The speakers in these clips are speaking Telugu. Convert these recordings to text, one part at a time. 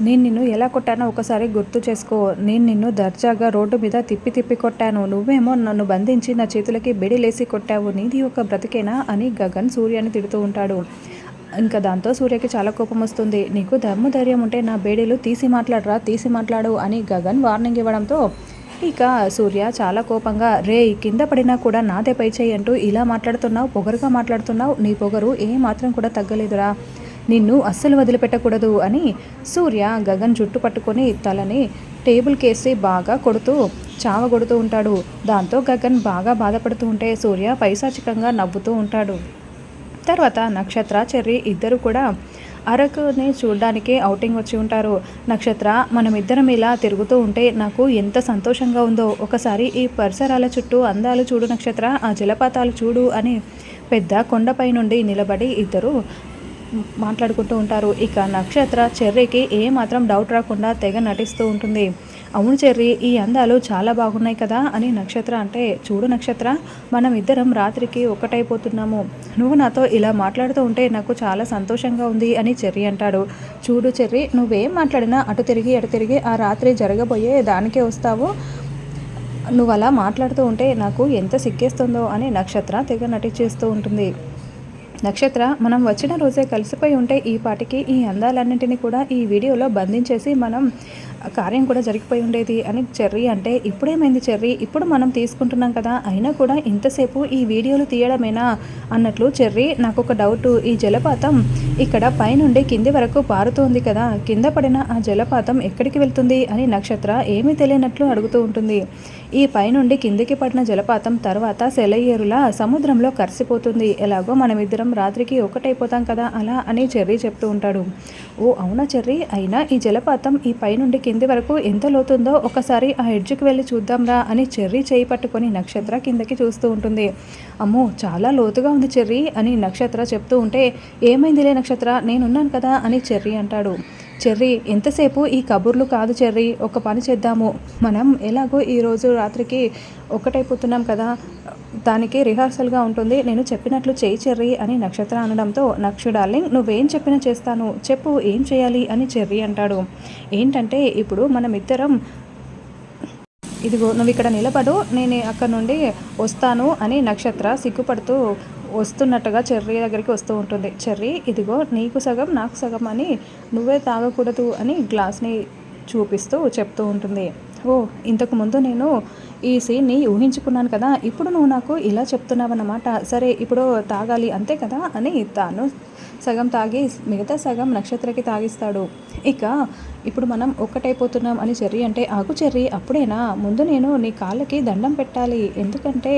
నేను నిన్ను ఎలా కొట్టానో ఒకసారి గుర్తు చేసుకో. నేను నిన్ను దర్జాగా రోడ్డు మీద తిప్పి తిప్పి కొట్టాను. నువ్వేమో నన్ను బంధించి నా చేతులకి బెడిలేసి కొట్టావు. నీది ఒక బ్రతికేనా? అని గగన్ సూర్యని తిడుతూ ఉంటాడు. ఇంకా దాంతో సూర్యకి చాలా కోపం వస్తుంది. నీకు ధర్మ ధైర్యం ఉంటే నా బేడీలు తీసి మాట్లాడరా తీసి మాట్లాడు అని గగన్ వార్నింగ్ ఇవ్వడంతో ఇక సూర్య చాలా కోపంగా రే కింద పడినా కూడా నాదే పై చేయి అంటూ ఇలా మాట్లాడుతున్నావు పొగరుగా మాట్లాడుతున్నావు. నీ పొగరు ఏ మాత్రం కూడా తగ్గలేదురా. నిన్ను అస్సలు వదిలిపెట్టకూడదు అని సూర్య గగన్ జుట్టు పట్టుకొని తలని టేబుల్ కేసి బాగా కొడుతూ చావ కొడుతూ ఉంటాడు. దాంతో గగన్ బాగా బాధపడుతూ ఉంటే సూర్య పైశాచికంగా నవ్వుతూ ఉంటాడు. తర్వాత నక్షత్ర చెర్రి ఇద్దరు కూడా అరకుని చూడడానికి ఔటింగ్ వచ్చి ఉంటారు. నక్షత్ర మనం ఇద్దరం ఇలా తిరుగుతూ ఉంటే నాకు ఎంత సంతోషంగా ఉందో. ఒకసారి ఈ పరిసరాల చుట్టూ అందాలు చూడు నక్షత్ర ఆ జలపాతాలు చూడు అని పెద్ద కొండపై నుండి నిలబడి ఇద్దరు మాట్లాడుకుంటూ ఉంటారు. ఇక నక్షత్ర చెర్రీకి ఏ మాత్రం డౌట్ రాకుండా తెగ నటిస్తూ ఉంటుంది. అవును చెర్రీ ఈ అందాలు చాలా బాగున్నాయి కదా అని నక్షత్ర అంటే చూడు నక్షత్ర మనం ఇద్దరం రాత్రికి ఒకటైపోతున్నాము నువ్వు నాతో ఇలా మాట్లాడుతూ ఉంటే నాకు చాలా సంతోషంగా ఉంది అని చెర్రీ అంటాడు. చూడు చెర్రీ నువ్వేం మాట్లాడినా అటు తిరిగి అటు తిరిగి ఆ రాత్రి జరగబోయే దానికే వస్తావు. నువ్వు అలా మాట్లాడుతూ ఉంటే నాకు ఎంత సిగ్గేస్తుందో అని నక్షత్ర తెగ నటిచేస్తూ ఉంటుంది. నక్షత్ర మనం వచ్చిన రోజే కలిసిపోయి ఉంటే ఈ పాటికి ఈ అందాలన్నింటినీ కూడా ఈ వీడియోలో బంధించేసి మనం కార్యం కూడా జరిగిపోయి ఉండేది అని చెర్రీ అంటే ఇప్పుడేమైంది చెర్రీ? ఇప్పుడు మనం తీసుకుంటున్నాం కదా అయినా కూడా ఇంతసేపు ఈ వీడియోలు తీయడమేనా అన్నట్లు చెర్రీ నాకు ఒక డౌట్. ఈ జలపాతం ఇక్కడ పైనుండి కింది వరకు పారుతోంది కదా కింద పడిన ఆ జలపాతం ఎక్కడికి వెళ్తుంది అని నక్షత్ర ఏమీ తెలియనట్లు అడుగుతూ ఉంటుంది. ఈ పైనుండి కిందికి పడిన జలపాతం తర్వాత సెలయేరులా సముద్రంలో కరిసిపోతుంది. ఎలాగో మనమిద్దరం రాత్రికి ఒకటైపోతాం కదా అలా అని చెర్రీ చెప్తూ ఉంటాడు. ఓ అవునా చెర్రీ? అయినా ఈ జలపాతం ఈ పైనుండి కింది వరకు ఎంత లోతుందో ఒకసారి ఆ ఎడ్జ్కి వెళ్ళి చూద్దాంరా అని చెర్రీ చేయి పట్టుకొని నక్షత్ర కిందకి చూస్తూ ఉంటుంది. అమ్మో చాలా లోతుగా ఉంది చెర్రీ అని నక్షత్ర చెప్తూ ఉంటే ఏమైందిలే నక్షత్ర? నేనున్నాను కదా అని చెర్రీ అంటాడు. చెర్రీ ఎంతసేపు ఈ కబుర్లు కాదు చెర్రీ ఒక పని చేద్దాము. మనం ఎలాగో ఈరోజు రాత్రికి ఒకటైపోతున్నాం కదా దానికి రిహార్సల్గా ఉంటుంది. నేను చెప్పినట్లు చేయి చెర్రీ అని నక్షత్ర అనడంతో నక్షు డార్లింగ్ నువ్వేం చెప్పినా చేస్తాను. చెప్పు ఏం చేయాలి? అని చెర్రీ అంటాడు. ఏంటంటే ఇప్పుడు మనం ఇద్దరం ఇదిగో నువ్వు ఇక్కడ నిలబడు. నేను అక్కడ నుండి వస్తాను అని నక్షత్ర సిగ్గుపడుతూ వస్తున్నట్టుగా చెర్రీ దగ్గరికి వస్తూ ఉంటుంది. చెర్రీ ఇదిగో నీకు సగం నాకు సగం అని నువ్వే తాగకూడదు అని గ్లాస్ని చూపిస్తూ చెప్తూ ఉంటుంది. ఓ ఇంతకుముందు నేను ఈ సీన్ని ఊహించుకున్నాను కదా ఇప్పుడు నువ్వు నాకు ఇలా చెప్తున్నావన్నమాట. సరే ఇప్పుడు తాగాలి అంతే కదా అని తాను సగం తాగి మిగతా సగం నక్షత్రకి తాగిస్తాడు. ఇక ఇప్పుడు మనం ఒక్కటైపోతున్నాం అని చెర్రీ అంటే ఆగు చెర్రీ అప్పుడేనా? ముందు నేను నీ కాళ్ళకి దండం పెట్టాలి. ఎందుకంటే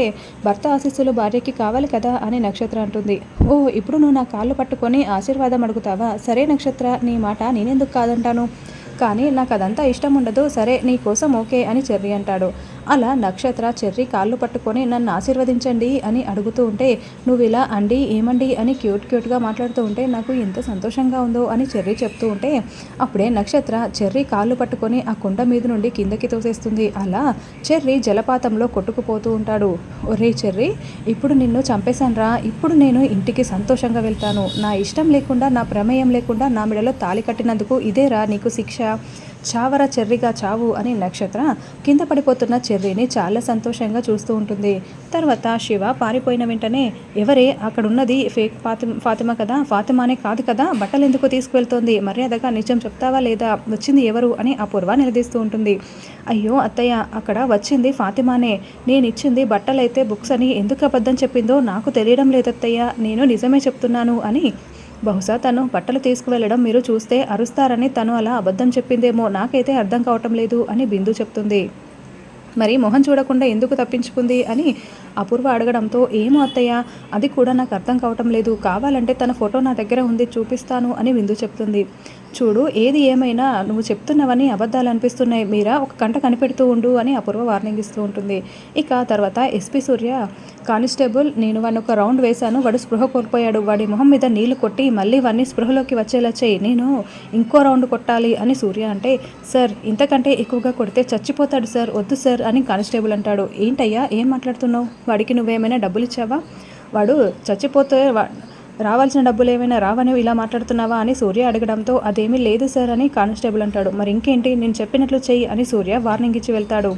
భర్త ఆశీస్సులు భార్యకి కావాలి కదా అని నక్షత్ర అంటుంది. ఓ ఇప్పుడు నువ్వు నా కాళ్ళు పట్టుకొని ఆశీర్వాదం అడుగుతావా? సరే నక్షత్ర నీ మాట నేనెందుకు కాదంటాను? కానీ నాకు అదంతా ఇష్టం ఉండదు సరే నీ కోసం ఓకే అని చెర్రీ అంటాడు. అలా నక్షత్ర చెర్రీ కాళ్ళు పట్టుకొని నన్ను ఆశీర్వదించండి అని అడుగుతూ ఉంటే నువ్వు ఇలా అండి ఏమండి? అని క్యూట్ క్యూట్గా మాట్లాడుతూ ఉంటే నాకు ఎంత సంతోషంగా ఉందో అని చెర్రీ చెప్తూ ఉంటే అప్పుడే నక్షత్ర చెర్రీ కాళ్ళు పట్టుకొని ఆ కొండ మీద నుండి కిందకి తోసేస్తుంది. అలా చెర్రీ జలపాతంలో కొట్టుకుపోతూ ఉంటాడు. ఒరే చెర్రీ ఇప్పుడు నిన్ను చంపేశాన్రా. ఇప్పుడు నేను ఇంటికి సంతోషంగా వెళ్తాను. నా ఇష్టం లేకుండా నా ప్రమేయం లేకుండా నా మెడలో తాళి కట్టినందుకు ఇదేరా నీకు శిక్ష? చావర చెర్రిగా చావు అని నక్షత్ర కింద పడిపోతున్న చెర్రీని చాలా సంతోషంగా చూస్తూ ఉంటుంది. తర్వాత శివ పారిపోయిన వెంటనే ఎవరే అక్కడ ఉన్నది ఫేక్ ఫాతి ఫాతిమా కదా ఫాతిమానే కాదు కదా బట్టలు ఎందుకు తీసుకువెళ్తోంది? మర్యాదగా నిజం చెప్తావా లేదా? వచ్చింది ఎవరు? అని అపూర్వ నిలదీస్తూ ఉంటుంది. అయ్యో అత్తయ్య అక్కడ వచ్చింది ఫాతిమానే. నేను ఇచ్చింది బట్టలైతే బుక్స్ అని ఎందుకు అబద్ధం చెప్పిందో నాకు తెలియడం లేదత్తయ్య. నేను నిజమే చెప్తున్నాను అని బహుశా తను బట్టలు తీసుకువెళ్ళడం మీరు చూస్తే అరుస్తారని తను అలా అబద్ధం చెప్పిందేమో. నాకైతే అర్థం కావటం లేదు అని బిందు చెప్తుంది. మరి మొహం చూడకుండా ఎందుకు తప్పించుకుంది అని అపూర్వ అడగడంతో ఏమో అత్తయ్య అది కూడా నాకు అర్థం కావటం లేదు. కావాలంటే తన ఫోటో నా దగ్గర ఉంది చూపిస్తాను అని విందు చెప్తుంది. చూడు ఏది ఏమైనా నువ్వు చెప్తున్నవని అబద్ధాలు అనిపిస్తున్నాయి. మీరా ఒక కంట కనిపెడుతూ ఉండు అని అపూర్వ వార్నింగ్ ఇస్తూ ఉంటుంది. ఇక తర్వాత ఎస్పీ సూర్య కానిస్టేబుల్ నేను వాడిని ఒక రౌండ్ వేశాను. వాడు స్పృహ కోల్పోయాడు. వాడి మొహం మీద నీళ్ళు కొట్టి మళ్ళీ వాడిని స్పృహలోకి వచ్చేలా చేయి. నేను ఇంకో రౌండ్ కొట్టాలి అని సూర్య అంటే సార్ ఇంతకంటే ఎక్కువగా కొడితే చచ్చిపోతాడు సార్. వద్దు సార్ అని కానిస్టేబుల్ అంటాడు. ఏంటయ్యా ఏం మాట్లాడుతున్నావు? వాడికి నువ్వేమైనా డబ్బులు ఇచ్చావా? వాడు చచ్చిపోతే రావాల్సిన డబ్బులు ఏమైనా రావని ఇలా మాట్లాడుతున్నావా? అని సూర్య అడగడంతో అదేమీ లేదు సార్ అని కానిస్టేబుల్ అంటాడు. మరి ఇంకేంటి? నేను చెప్పినట్లు చెయ్యి అని సూర్య వార్నింగ్ ఇచ్చి వెళ్తాడు.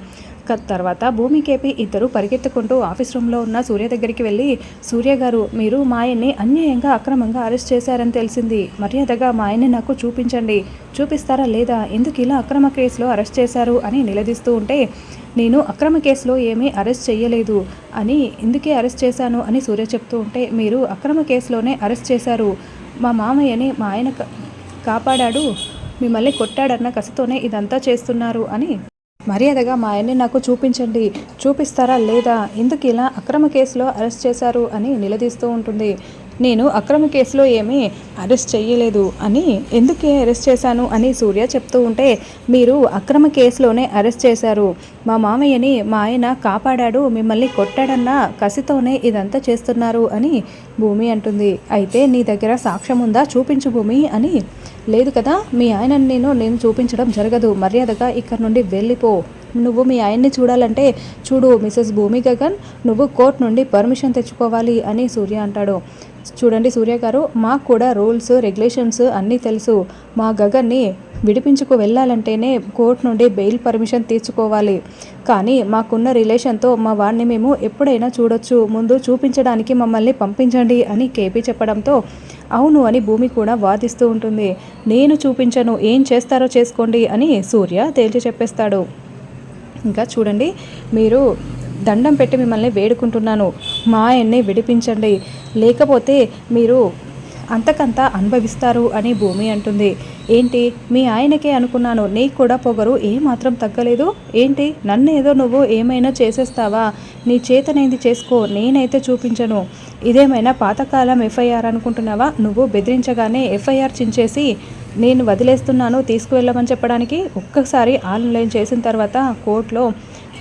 తర్వాత భూమి కేపి ఇద్దరు పరిగెత్తుకుంటూ ఆఫీస్ రూమ్లో ఉన్న సూర్య దగ్గరికి వెళ్ళి సూర్య గారు మీరు మా ఆయన్ని అన్యాయంగా అక్రమంగా అరెస్ట్ చేశారని తెలిసింది. మర్యాదగా మా ఆయన్ని నాకు చూపించండి. చూపిస్తారా లేదా? ఎందుకు ఇలా అక్రమ కేసులో అరెస్ట్ చేశారు? అని నిలదీస్తూ ఉంటే నేను అక్రమ కేసులో ఏమీ అరెస్ట్ చేయలేదు అని ఎందుకే అరెస్ట్ చేశాను అని సూర్య చెప్తూ ఉంటే మీరు అక్రమ కేసులోనే అరెస్ట్ చేశారు. మా మామయ్యని మా ఆయన కాపాడాడు మిమ్మల్ని కొట్టాడన్న కసితోనే ఇదంతా చేస్తున్నారు అని మర్యాదగా మా ఆయన్ని నాకు చూపించండి చూపిస్తారా లేదా ఎందుకు ఇలా అక్రమ కేసులో అరెస్ట్ చేశారు అని నిలదీస్తూ ఉంటుంది. నేను అక్రమ కేసులో ఏమీ అరెస్ట్ చేయలేదు అని ఎందుకే అరెస్ట్ చేశాను అని సూర్య చెప్తూ ఉంటే మీరు అక్రమ కేసులోనే అరెస్ట్ చేశారు. మా మామయ్యని మా ఆయన కాపాడాడు మిమ్మల్ని కొట్టాడన్న కసితోనే ఇదంతా చేస్తున్నారు అని భూమి అంటుంది. అయితే నీ దగ్గర సాక్ష్యం ఉందా? చూపించు భూమి అని. లేదు కదా మీ ఆయన నేను నేను చూపించడం జరగదు. మర్యాదగా ఇక్కడ నుండి వెళ్ళిపో. నువ్వు మీ ఆయన్ని చూడాలంటే చూడు మిసెస్ భూమి గగన్ నువ్వు కోర్ట్ నుండి పర్మిషన్ తెచ్చుకోవాలి అని సూర్య అంటాడు. చూడండి సూర్య గారు మాకు కూడా రూల్స్ రెగ్యులేషన్స్ అన్నీ తెలుసు. మా గగన్ని విడిపించుకు వెళ్ళాలంటేనే కోర్ట్ నుండి బెయిల్ పర్మిషన్ తీర్చుకోవాలి. కానీ మాకున్న రిలేషన్తో మా వాడిని మేము ఎప్పుడైనా చూడొచ్చు. ముందు చూపించడానికి మమ్మల్ని పంపించండి అని కేపీ చెప్పడంతో అవును అని భూమి కూడా వాదిస్తూ ఉంటుంది. నేను చూపించను ఏం చేస్తారో చేసుకోండి అని సూర్య తేల్చి చెప్పేస్తాడు. ఇంకా చూడండి మీరు దండం పెట్టి మిమ్మల్ని వేడుకుంటున్నాను. మా ఆయన్ని విడిపించండి. లేకపోతే మీరు అంతకంతా అనుభవిస్తారు అని భూమి అంటుంది. ఏంటి? మీ ఆయనకే అనుకున్నాను. నీకు కూడా పొగరు ఏమాత్రం తగ్గలేదు. ఏంటి? నన్ను ఏదో నువ్వు ఏమైనా చేసేస్తావా? నీ చేతనైంది చేసుకో. నేనైతే చూపించను. ఇదేమైనా పాతకాలం ఎఫ్ఐఆర్ అనుకుంటున్నావా? నువ్వు బెదిరించగానే ఎఫ్ఐఆర్ చించేసి నేను వదిలేస్తున్నాను తీసుకువెళ్ళమని చెప్పడానికి ఒక్కసారి ఆన్లైన్ చేసిన తర్వాత కోర్టులో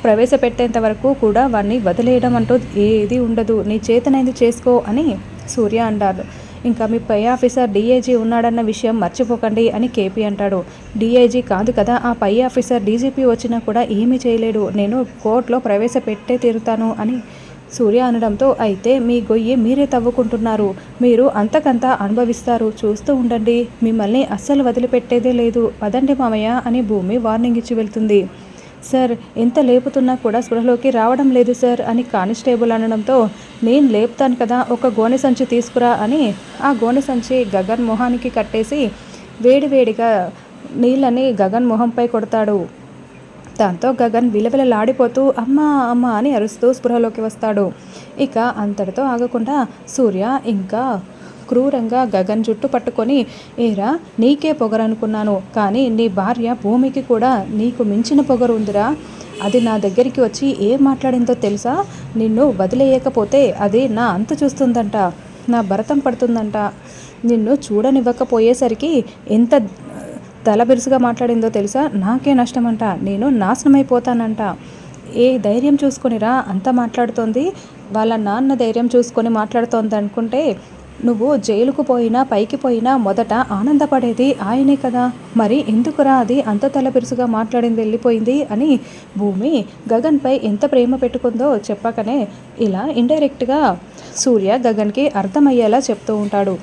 ప్రవేశపెట్టేంత వరకు కూడా వాడిని వదిలేయడం అంటూ ఏది ఉండదు. నీ చేతనైంది చేసుకో అని సూర్య అన్నారు ఇంకా మీ పై ఆఫీసర్ డీఐజీ ఉన్నాడన్న విషయం మర్చిపోకండి అని కేపీ అంటాడు. డీఐజీ కాదు కదా ఆ పై ఆఫీసర్ డీజీపీ వచ్చినా కూడా ఏమీ చేయలేడు. నేను కోర్టులో ప్రవేశపెట్టే తీరుతాను అని సూర్య అనడంతో అయితే మీ గొయ్యి మీరే తవ్వుకుంటున్నారు. మీరు అంతకంతా అనుభవిస్తారు. చూస్తూ ఉండండి. మిమ్మల్ని అస్సలు వదిలిపెట్టేదే లేదు. పదండి మామయ్య అని భూమి వార్నింగ్ ఇచ్చి వెళ్తుంది. సార్ ఎంత లేపుతున్నా కూడా స్పృహలోకి రావడం లేదు సార్ అని కానిస్టేబుల్ అనడంతో నేను లేపుతాను కదా ఒక గోనె సంచి తీసుకురా అని ఆ గోనె సంచి గగన్ మొహానికి కట్టేసి వేడివేడిగా నీళ్ళని గగన్ మొహంపై కొడతాడు. దాంతో గగన్ విలవిలలాడిపోతూ అమ్మా అమ్మ అని అరుస్తూ స్పృహలోకి వస్తాడు. ఇక అంతటితో ఆగకుండా సూర్య ఇంకా క్రూరంగా గగన్ జుట్టు పట్టుకొని ఏరా నీకే పొగరనుకున్నాను కానీ నీ భార్య భూమికి కూడా నీకు మించిన పొగరు ఉందిరా. అది నా దగ్గరికి వచ్చి ఏం మాట్లాడిందో తెలుసా? నిన్ను వదిలేయకపోతే అది నా అంత చూస్తుందంట నా భరతం పడుతుందంట. నిన్ను చూడనివ్వకపోయేసరికి ఎంత తల బిరుసుగా మాట్లాడిందో తెలుసా? నాకే నష్టమంట నేను నాశనమైపోతానంట. ఏ ధైర్యం చూసుకొనిరా అంత మాట్లాడుతోంది. వాళ్ళ నాన్న ధైర్యం చూసుకొని మాట్లాడుతోంది అనుకుంటే నువ్వు జైలుకు పోయినా పైకి పోయినా మొదట ఆనందపడేది ఆయనే కదా. మరి ఎందుకురా అది? అంత తలపిరుసుగా మాట్లాడింది వెళ్ళిపోయింది అని భూమి గగన్పై ఎంత ప్రేమ పెట్టుకుందో చెప్పకనే ఇలా ఇండైరెక్ట్గా సూర్య గగన్కి అర్థమయ్యేలా చెప్తూ ఉంటాడు.